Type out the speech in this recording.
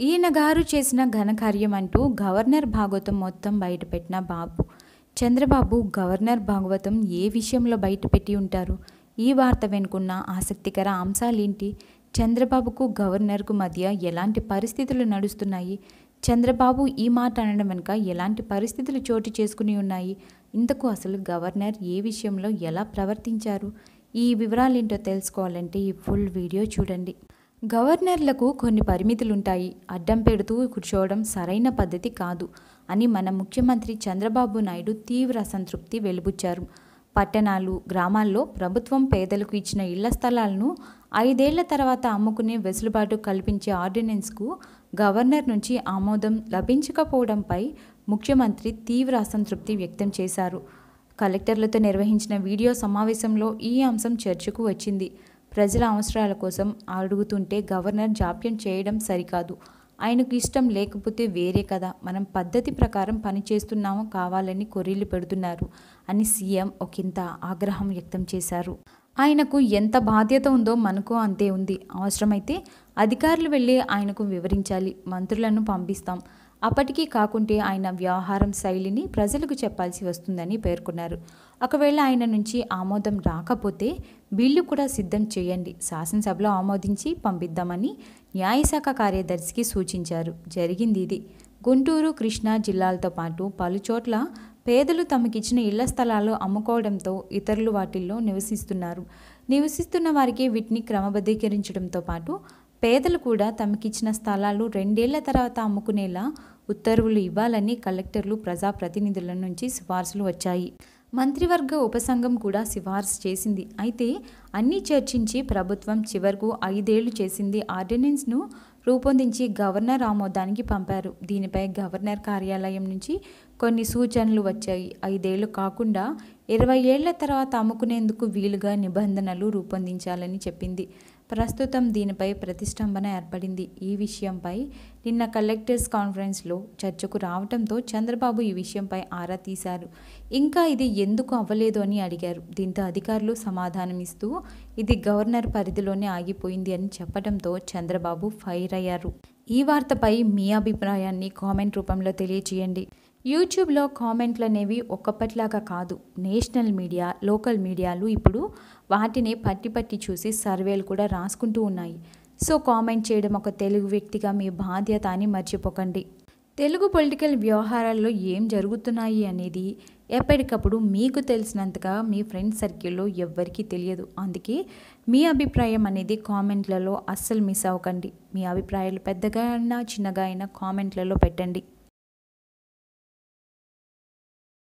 ఈయన గారు చేసిన ఘనకార్యం అంటూ గవర్నర్ భాగవతం మొత్తం బయటపెట్టిన బాబు. చంద్రబాబు గవర్నర్ భాగవతం ఏ విషయంలో బయటపెట్టి ఉంటారు? ఈ వార్త వెనుకున్న ఆసక్తికర అంశాలేంటి? చంద్రబాబుకు గవర్నర్కు మధ్య ఎలాంటి పరిస్థితులు నడుస్తున్నాయి? చంద్రబాబు ఈ మాట అనడం వెనుక ఎలాంటి పరిస్థితులు చోటు చేసుకుని ఉన్నాయి? ఇంతకు అసలు గవర్నర్ ఏ విషయంలో ఎలా ప్రవర్తించారు? ఈ వివరాలేంటో తెలుసుకోవాలంటే ఈ ఫుల్ వీడియో చూడండి. గవర్నర్లకు కొన్ని పరిమితులుంటాయి. అడ్డం పెడుతూ కూర్చోవడం సరైన పద్ధతి కాదు అని మన ముఖ్యమంత్రి చంద్రబాబు నాయుడు తీవ్ర అసంతృప్తి వెలుబుచ్చారు. పట్టణాలు గ్రామాల్లో ప్రభుత్వం పేదలకు ఇచ్చిన ఇళ్ళ స్థలాలను ఐదేళ్ళ తర్వాత అమ్ముకునే వెసులుబాటు కల్పించే ఆర్డినెన్స్కు గవర్నర్ నుంచి ఆమోదం లభించకపోవడంపై ముఖ్యమంత్రి తీవ్ర అసంతృప్తి వ్యక్తం చేశారు. కలెక్టర్లతో నిర్వహించిన వీడియో సమావేశంలో ఈ అంశం చర్చకు వచ్చింది. ప్రజల అవసరాల కోసం అడుగుతుంటే గవర్నర్ జాప్యం చేయడం సరికాదు. ఆయనకు ఇష్టం లేకపోతే వేరే కదా. మనం పద్ధతి ప్రకారం పనిచేస్తున్నామో కావాలని కొర్రీలు పెడుతున్నారు అని సీఎం ఒకంత ఆగ్రహం వ్యక్తం చేశారు. ఆయనకు ఎంత బాధ్యత ఉందో మనకు అంతే ఉంది. అవసరమైతే అధికారులు వెళ్ళి ఆయనకు వివరించాలి. మంత్రులను పంపిస్తాం. అప్పటికీ కాకుంటే ఆయన వ్యవహారం శైలిని ప్రజలకు చెప్పాల్సి వస్తుందని పేర్కొన్నారు. ఒకవేళ ఆయన నుంచి ఆమోదం రాకపోతే బిల్లు కూడా సిద్ధం చేయండి. శాసనసభలో ఆమోదించి పంపిద్దామని న్యాయశాఖ కార్యదర్శికి సూచించారు. జరిగింది ఇది. గుంటూరు కృష్ణా జిల్లాలతో పాటు పలుచోట్ల పేదలు తమకిచ్చిన ఇళ్ళ స్థలాలు అమ్ముకోవడంతో ఇతరులు వాటిల్లో నివసిస్తున్నారు. నివసిస్తున్న వారికి వీటిని క్రమబద్ధీకరించడంతో పాటు పేదలు కూడా తమకిచ్చిన స్థలాలు రెండేళ్ళ తర్వాత అమ్ముకునేలా ఉత్తర్వులు ఇవ్వాలని కలెక్టర్లు ప్రజాప్రతినిధుల నుంచి సిఫార్సులు వచ్చాయి. మంత్రివర్గ ఉపసంఘం కూడా సిఫార్సు చేసింది. అయితే అన్నీ చర్చించి ప్రభుత్వం చివరకు ఐదేళ్ళు చేసింది ఆర్డినెన్స్ను రూపొందించి గవర్నర్ ఆమోదానికి పంపారు. దీనిపై గవర్నర్ కార్యాలయం నుంచి కొన్ని సూచనలు వచ్చాయి. ఐదేళ్ళు కాకుండా ఇరవై ఏళ్ళ తర్వాత అమ్ముకునేందుకు వీలుగా నిబంధనలు రూపొందించాలని చెప్పింది. ప్రస్తుతం దీనిపై ప్రతిష్టంభన ఏర్పడింది. ఈ విషయంపై నిన్న కలెక్టర్స్ కాన్ఫరెన్స్లో చర్చకు రావడంతో చంద్రబాబు ఈ విషయంపై ఆరా తీశారు. ఇంకా ఇది ఎందుకు అవ్వలేదు అని అడిగారు. దీంతో అధికారులు సమాధానమిస్తూ ఇది గవర్నర్ పరిధిలోనే ఆగిపోయింది అని చెప్పడంతో చంద్రబాబు ఫైర్ అయ్యారు. ఈ వార్తపై మీ అభిప్రాయాన్ని కామెంట్ రూపంలో తెలియజేయండి. యూట్యూబ్లో కామెంట్లు అనేవి ఒక్కప్పటిలాగా కాదు. నేషనల్ మీడియా లోకల్ మీడియాలు ఇప్పుడు వాటిని పట్టి పట్టి చూసి సర్వేలు కూడా రాసుకుంటూ ఉన్నాయి. సో కామెంట్ చేయడం ఒక తెలుగు వ్యక్తిగా మీ బాధ్యత అని మర్చిపోకండి. తెలుగు పొలిటికల్ వ్యవహారాల్లో ఏం జరుగుతున్నాయి అనేది ఎప్పటికప్పుడు మీకు తెలిసినంతగా మీ ఫ్రెండ్ సర్కిల్లో ఎవ్వరికీ తెలియదు. అందుకే మీ అభిప్రాయం అనేది కామెంట్లలో అస్సలు మిస్ అవ్వకండి. మీ అభిప్రాయాలు పెద్దగా అయినా చిన్నగా అయినా కామెంట్లలో పెట్టండి.